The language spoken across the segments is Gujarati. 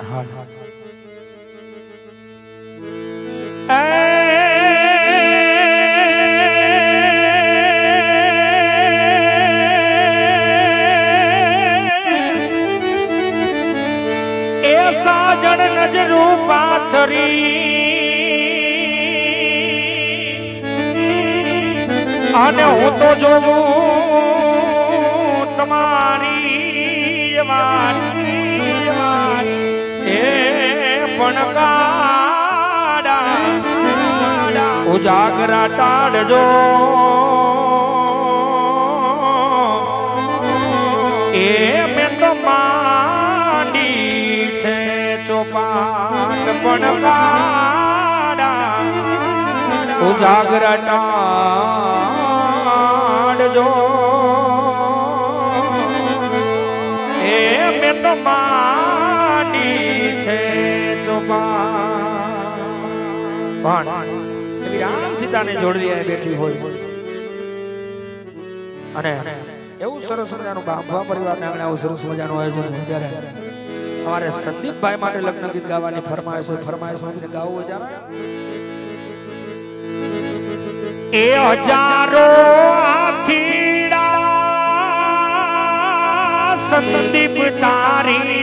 એ સાજણ નજરું પાથરી. અને હું તો જોઉં તમારી પણ કાડા ઉજાગરા ટાળજો. એ મેં તો માંડી છે ચોપાટ પણ કાડા ઉજાગરા ટાળજો. એ મેં તો માંડી પણ રામ સીતાને જોડવી બેઠી હોય. અને એવું સરસ મજાનું બાંધવા પરિવારને આંગણે આવું સરસ મજાનું આયોજન ત્યારે અમારે સંદીપભાઈ માટે લગ્ન ગીત ગાવાની ફરમાઈશ હોય. ફરમાઈશ ગાવું હોય એ હજારો સંદીપ તારી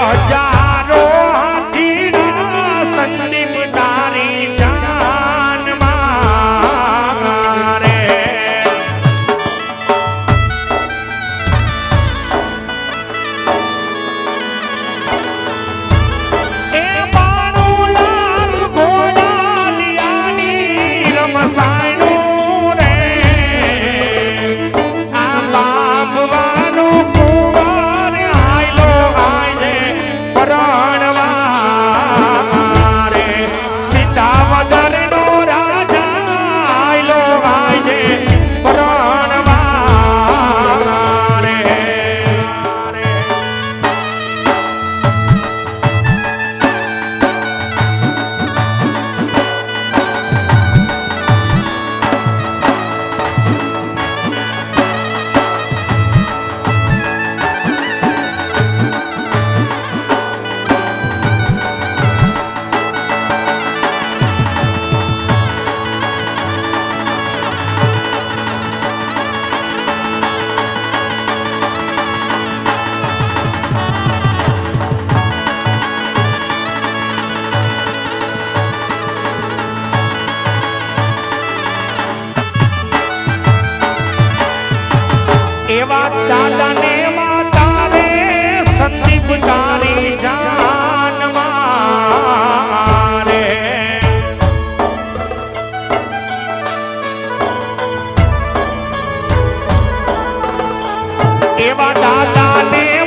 রাজা દાદા ને સંદીપ તારી જાન એવા દાદા ને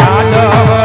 जादव